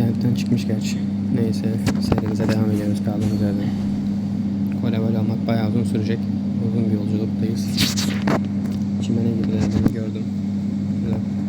internetten çıkmış gerçi. Neyse serimize devam ediyoruz kaldığımız yerden. Kole vol almak bayağı uzun sürecek. Uzun bir yolculuktayız. Çimene girdiler gördüm. Güzel.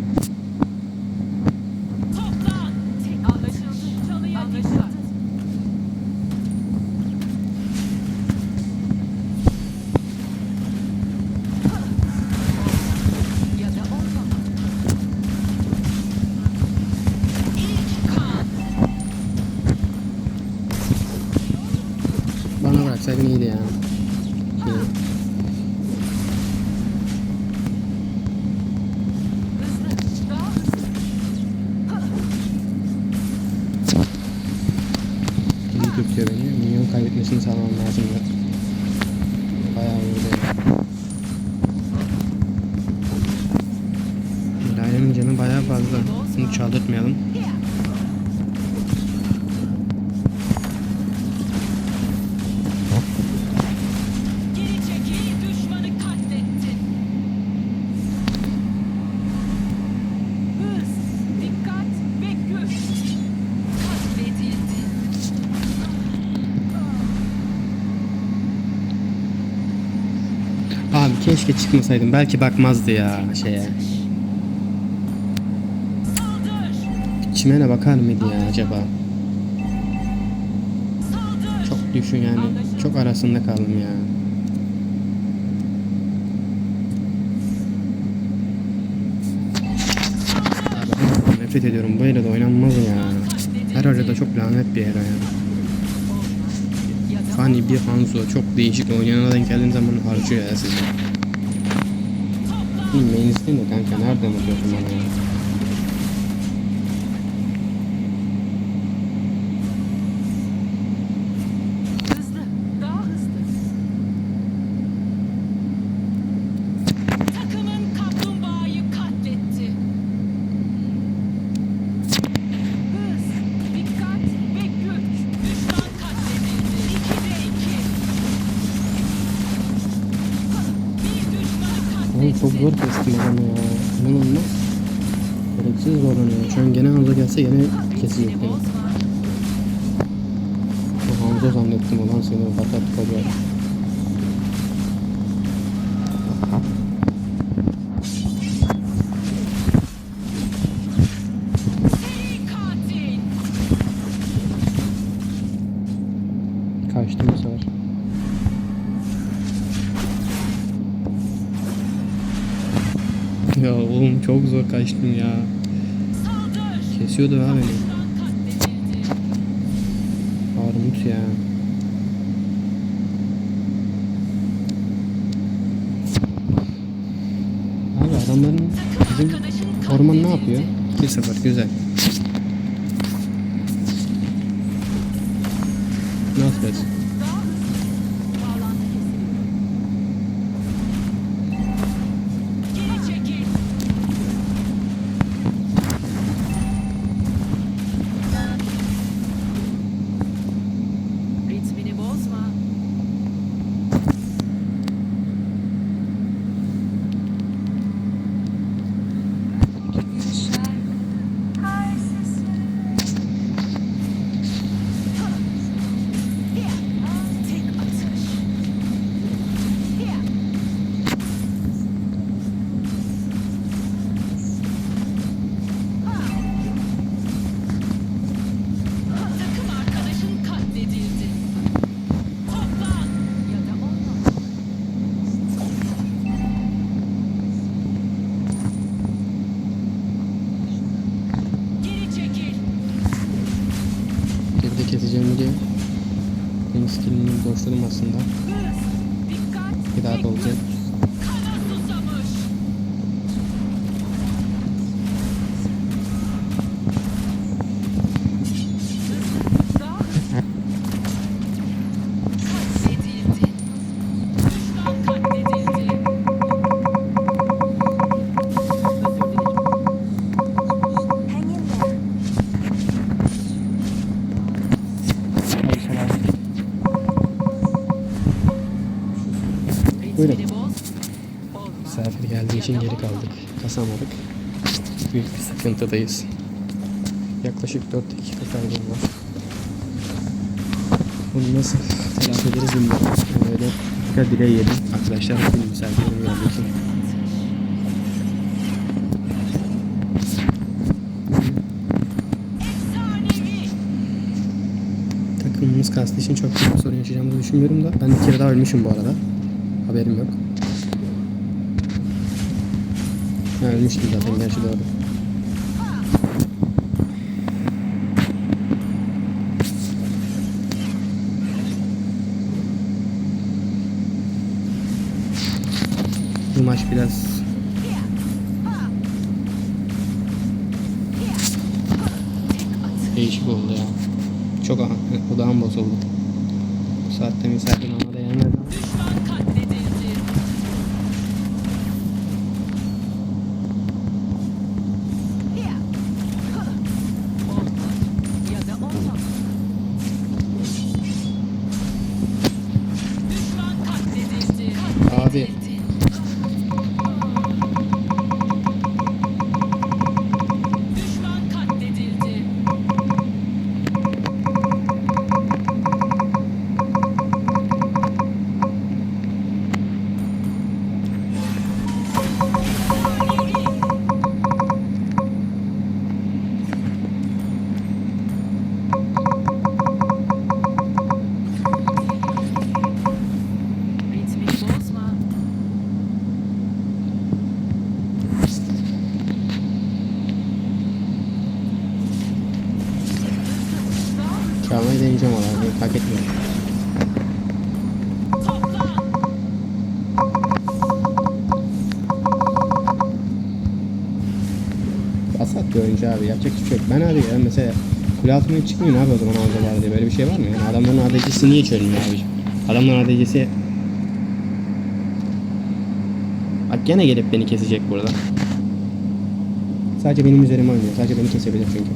Tutuyor beni. Minyon kaybetmesini sağlamam lazım da. Bayağı ya. Lale'nin canı bayağı fazla. Bunu çaldırtmayalım. Keşke çıkmasaydım. Belki bakmazdı ya şeye. Çimene bakar mıydı ya acaba? Çok düşün yani. Çok arasında kaldım ya. Abi nefret ediyorum. Böyle de oynanmaz ya. Her haritada çok lanet bir era ya. Fanny bir Hanzo çok değişik oynayana denk geldiğin zaman harcıyor ya sizi. Bilmeyin istedim de kanka nereden atıyorsun bana ya? Çok zor katletti. kestim adamı ya. İnanılmaz. Gereksiz zorlanıyor. Şu an gene Hanzo gelse gene kesecek Seni beni. bozma. Bu Hanzo zannettim ulan seni fakat koca. Zor kaçtım ya. Kesiyordu ha beni. Armut ya. Abi adamların bizim orman ne yapıyor? 2-0 güzel. Ne dikkat. Bir daha ve Buyurun. Misafir geldiği için geri kaldık. Kasamadık. Büyük bir sıkıntıdayız. Yaklaşık 4 dakika kaybım var. Bunu nasıl telafi ederiz bilmiyorum. Yani Öyle dikkat dile yedim. Arkadaşlar film misafirlerim geldiği. Takımımız kastı için çok büyük sorun yaşayacağımızı düşünmüyorum da. Ben bir kere daha ölmüşüm bu arada. Haberim yok. Ha, ölmüştüm zaten gerçi doğru. Bu maç biraz değişik oldu ya. Çok aha, odağım bozuldu. Bu saatte misafir olmada çalmayı deneyeceğim valla. Beni fark etmiyor. Asat bir oyuncu abi. Yapacak hiçbir şey yok. Ben abi ya mesela kule altına çıkmıyor abi o zaman aldılar diye. Böyle bir şey var mı? Yani adamların ADC'si niye hiç ölmüyor abiciğim? Adamların ADC'si Bak gene gelip beni kesecek burada. Sadece benim üzerime oynuyor. Sadece beni kesebilir çünkü.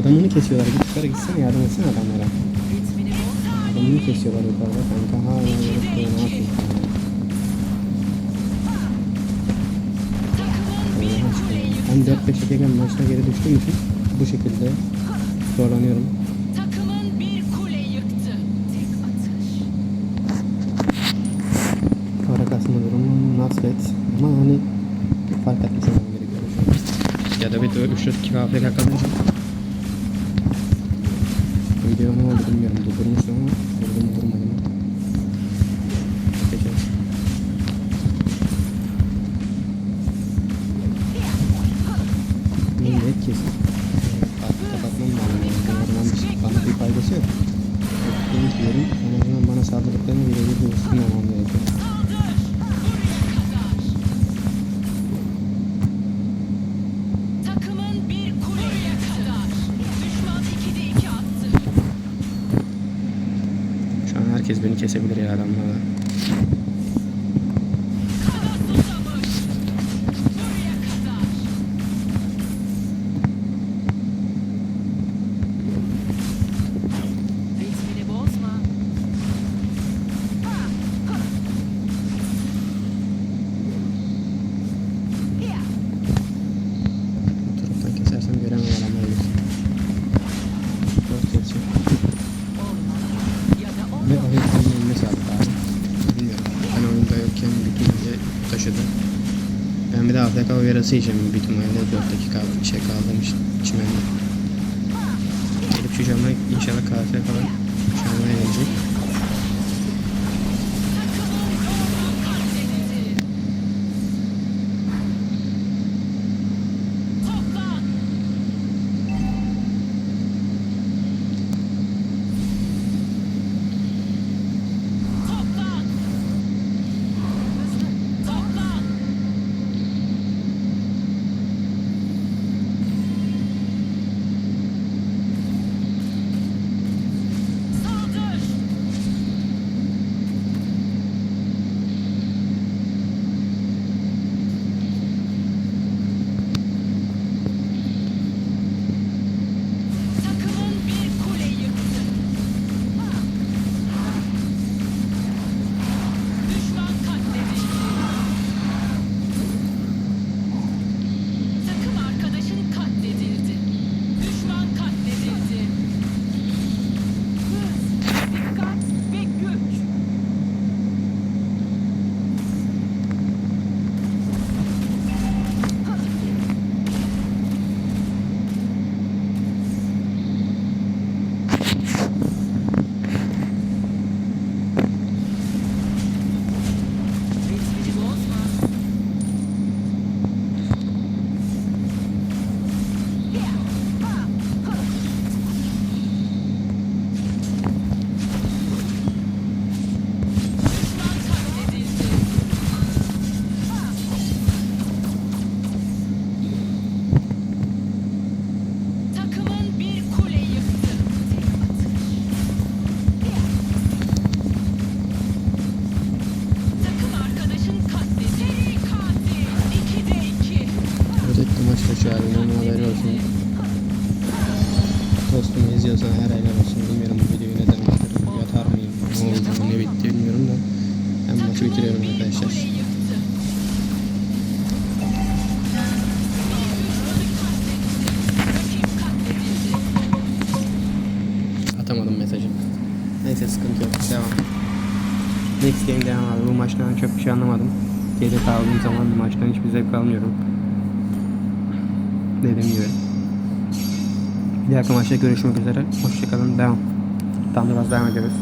Adamını kesiyorlar. Git yukarı gitsene yardım etsene adamlara. Adamını kesiyorlar yukarıda kanka. Hala gelip böyle ne kule Ben yıktı. 4-5 dakika maçta geri düştüğüm için bu şekilde zorlanıyorum. Para kasma durumu nasret. Ama hani fark etmesem gerekiyor. Ya da bir de 3 2 KFK kalınca. Ne oldu bilmiyorum. Durdurmuştum herkes beni kesebilir ya adamlarla. Uyarısı yiyeceğim büyük ihtimalle 4 dakika şey kaldığım için çimende. Gelip şu cama inşallah KFK falan çağırmaya gelecek. Dostum izliyorsan her helal olsun. Bilmiyorum bu videoyu ne zaman atarım. Yatar mıyım? Ne oldu? Ne bitti bilmiyorum da. Ben maçı bitiriyorum arkadaşlar. Atamadım mesajı. Neyse sıkıntı yok. Devam. Next game devam abi. Bu maçtan çok bir şey anlamadım. Geri kaldığım zaman maçtan hiçbir zevk almıyorum. Dediğim gibi. Bir dahaki maçta görüşmek üzere. Hoşçakalın. Devam. Tam biraz devam ediyoruz.